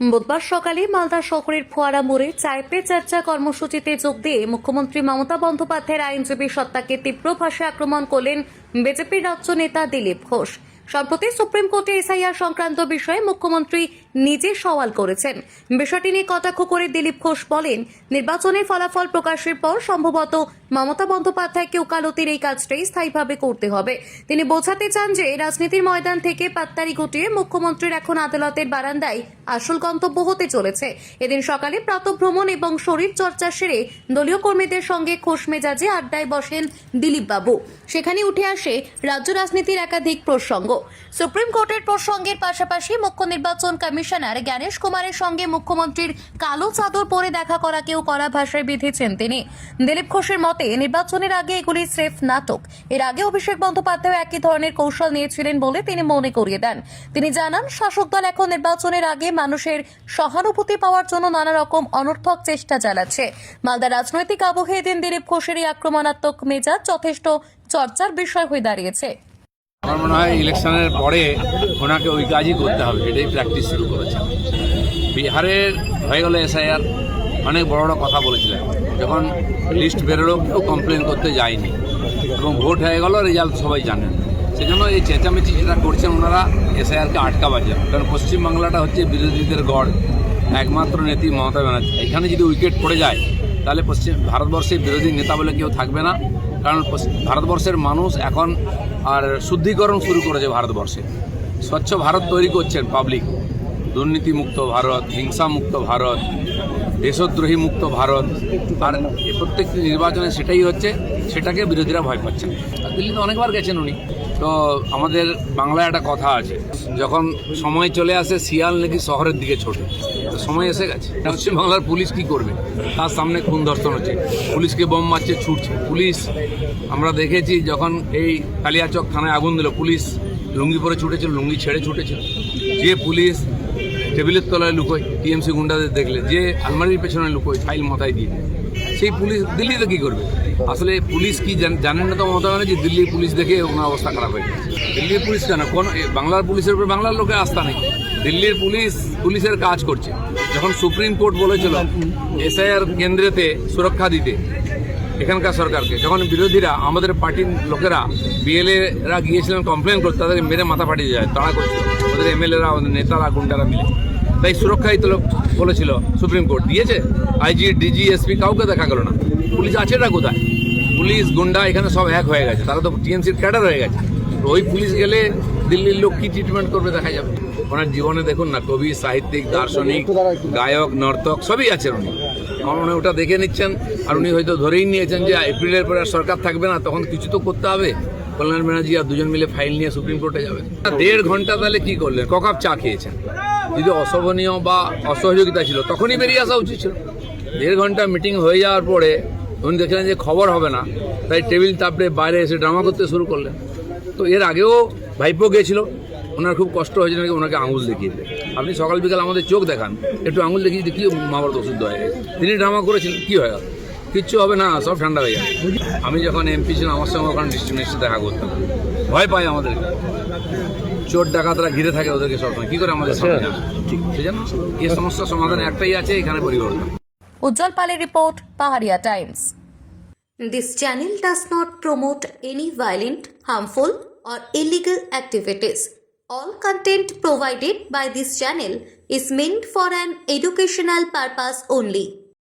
বুধবার সকালে মালদা শহরের ফোয়ারা মোড়ে চায় পে চর্চা কর্মসূচিতে যোগ দিয়ে মুখ্যমন্ত্রী মমতা বন্দ্যোপাধ্যায়ের আইনজীবী সত্তাকে তীব্র ভাষায় আক্রমণ করলেন বিজেপির রাজ্য নেতা দিলীপ ঘোষ। সম্প্রতি সুপ্রিম কোর্টে এসআইআর সংক্রান্ত বিষয়ে মুখ্যমন্ত্রী নিজে সওয়াল করেছেন। বিষয়টি নিয়ে কটাক্ষ করে দিলীপ ঘোষ বলেন, নির্বাচনের ফলাফল প্রকাশের পর সম্ভবত মমতা বন্দ্যোপাধ্যায়কে ওকালতির এই কাজটাই স্থায়ীভাবে করতে হবে। তিনি বোঝাতে চান যে, রাজনীতির ময়দান থেকে পাত্তারি গুটিয়ে মুখ্যমন্ত্রীর এখন আদালতের বারান্দায় আসল গন্তব্য হতে চলেছে। এদিন সকালে প্রাতভ্রমণ এবং শরীর চর্চা সেরে দলীয় কর্মীদের সঙ্গে খোশ মেজাজে আড্ডায় বসেন দিলীপবাবু। সেখানে উঠে আসে রাজ্য রাজনীতির একাধিক প্রসঙ্গ। সুপ্রিম কোর্টের প্রসঙ্গের পাশাপাশি মুখ্য নির্বাচন কমিশনার জ্ঞানেশ কুমারের সঙ্গে মুখ্যমন্ত্রীর কালো চাদর পরে দেখা করাকেও কড়া ভাষায় বিধেছেন তিনি। দিলীপ ঘোষের মতে, নির্বাচনের আগে এগুলি স্রেফ নাটক। এর আগে অভিষেক বন্দ্যোপাধ্যায় একই ধরনের কৌশল নিয়েছিলেন বলে তিনি মনে করিয়ে দেন। তিনি জানান, শাসক দল এখন নির্বাচনের আগে মানুষের সহানুভূতি পাওয়ার জন্য নানা রকম অনর্থক চেষ্টা চালাচ্ছে। মালদা রাজনৈতিক আবহে এদিন দিলীপ ঘোষের আক্রমণাত্মক মেজাজ যথেষ্ট চর্চার বিষয় হয়ে দাঁড়িয়েছে। আমার মনে হয় ইলেকশনের পরে ওনাকে ওই কাজই করতে হবে, এটাই প্র্যাকটিস শুরু করেছে। বিহারের হয়ে গেল এসআইআর অনেক বড় বড় কথা বলেছিলেন। যখন লিস্ট বেরোলো, কেউ কমপ্লেন করতে যায়নি। এবং ভোট হয়ে গেল রেজাল্ট সবাই জানেন। সেজন্য এই চেঁচামেচি যেটা করছেন ওনারা এসআইআরকে আটকাবার জন্য কারণ পশ্চিমবাংলাটা হচ্ছে বিরোধীদের গড়, একমাত্র নেত্রী মমতা ব্যানার্জি। এখানে যদি উইকেট পড়ে যায়, তাহলে পশ্চিম ভারতবর্ষের বিরোধী নেতা বলে কেউ থাকবে না। কারণ ভারতবর্ষের মানুষ এখন আর শুদ্ধিকরণ শুরু করেছে ভারতবর্ষে। স্বচ্ছ ভারত তৈরি করছেন পাবলিক দুর্নীতিমুক্ত ভারত, হিংসামুক্ত ভারত, দেশদ্রোহী মুক্ত ভারত। আর প্রত্যেকটি নির্বাচনে সেটাই হচ্ছে, সেটাকে বিরোধীরা ভয় পাচ্ছেন দিল্লিতে অনেকবার গেছেন উনি। তো আমাদের বাংলায় একটা কথা আছে, যখন সময় চলে আসে, শিয়াল নাকি শহরের দিকে ছোটে। সময় এসে গেছে। পশ্চিমবাংলার পুলিশ কি করবে? তার সামনে খুন ধর্ষণ হচ্ছে। পুলিশকে বোম মারছে, ছুটছে। পুলিশ, আমরা দেখেছি যখন এই কালিয়াচক থানায় আগুন দিল, পুলিশ লুঙ্গি পরে ছুটেছিল, লুঙ্গি ছেড়ে ছুটেছিল। যে পুলিশ টেবিলের তলায় লুকোয়, টিএমসি গুন্ডাদের দেখলে। যে আলমারির পেছনে লুকোয়, ফাইল মাথায় দিয়ে। সেই পুলিশ দিল্লিতে কি করবে? আসলে পুলিশ কি জানেন না তো মমতা ব্যানার্জি? দিল্লির পুলিশ দেখে ওনার অবস্থা খারাপ হয়ে দিল্লির পুলিশ কেন? কোন বাংলার পুলিশের উপরে বাংলার লোকের আস্থা নেই। দিল্লির পুলিশ পুলিশের কাজ করছে। যখন সুপ্রিম কোর্ট বলেছিল এসআইআর কেন্দ্রেতে সুরক্ষা দিতে, এখানকার সরকারকে, যখন বিরোধীরা, আমাদের পার্টির লোকেরা, বিএলএরা গিয়েছিলেন কমপ্লেন করতে তাদেরকে মেরে মাথা ফাটিয়ে যায়, তাড়া করছে। ওদের এমএলএরা, ওদের নেতারা, গুন্ডারা মিলে। তাই সুরক্ষাই তো বলেছিল সুপ্রিম কোর্ট। দিয়েছে? আইজি, ডিজি, এসপি, কাউকে দেখা গেল না। পুলিশ আছে আছেটা কোথায়? পুলিশ, গুন্ডা, এখানে সব এক হয়ে গেছে। তারা তো টিএমসির ক্যাডার হয়ে গেছে। ওই পুলিশ গেলে দিল্লির লোক কি ট্রিটমেন্ট করবে দেখা যাবে। ওনার জীবনে দেখুন না, কবি, সাহিত্যিক, দার্শনিক, গায়ক, নর্তক, সবই আছেন উনি। আমার মনে ওটা দেখে নিচ্ছেন। আর উনি হয়তো ধরেই নিয়েছেন যে, এপ্রিলের পরে আর সরকার থাকবে না, তখন কিছু তো করতে হবে। কল্যাণ ব্যানার্জি আর দুজন মিলে ফাইল নিয়ে সুপ্রিম কোর্টে যাবে। দেড় ঘণ্টা তাহলে কি করলেন? ক কাপ চা খেয়েছেন। যদি অশোভনীয় বা অসহযোগিতা ছিল, তখনই বেরিয়ে আসা উচিত ছিল। দেড় ঘণ্টা মিটিং হয়ে যাওয়ার পরে উনি দেখলেন যে খবর হবে না, তাই টেবিল তাপড়ে বাইরে এসে ড্রামা করতে শুরু করলেন। তো এর আগেও ভাইপো গিয়েছিল ওনার খুব কষ্ট হয়েছে নাকি ওনাকে আঙুল দেখিয়ে দেয় আপনি সকাল বিকাল আমাদের চোখ দেখান, একটু আঙুল দেখিয়ে কি মা বাবার ওষুধ হয়ে গেছে? তিনি ড্রামা করেছিলেন, কি হয়ে গেল? কিচ্ছু হবে না সব ঠান্ডা হয়ে যাবে। আমি যখন এমপি ছিলাম আমার সঙ্গে ওখানে ডিস্ট্রিক্ট দেখা করতাম। ভয় পায় আমাদের চোর ডাকাতরা ঘিরে থাকে ওদেরকে সবসময়। কি করে আমাদের সামনে আসে? ঠিক। সেই জন্য এই সমস্যার সমাধান একটাই আছে এখানে পরিবর্তন। উজ্জ্বল পালের report Paharia Times. This channel does not promote any violent, harmful, or illegal activities. All content provided by this channel is meant for an educational purpose only.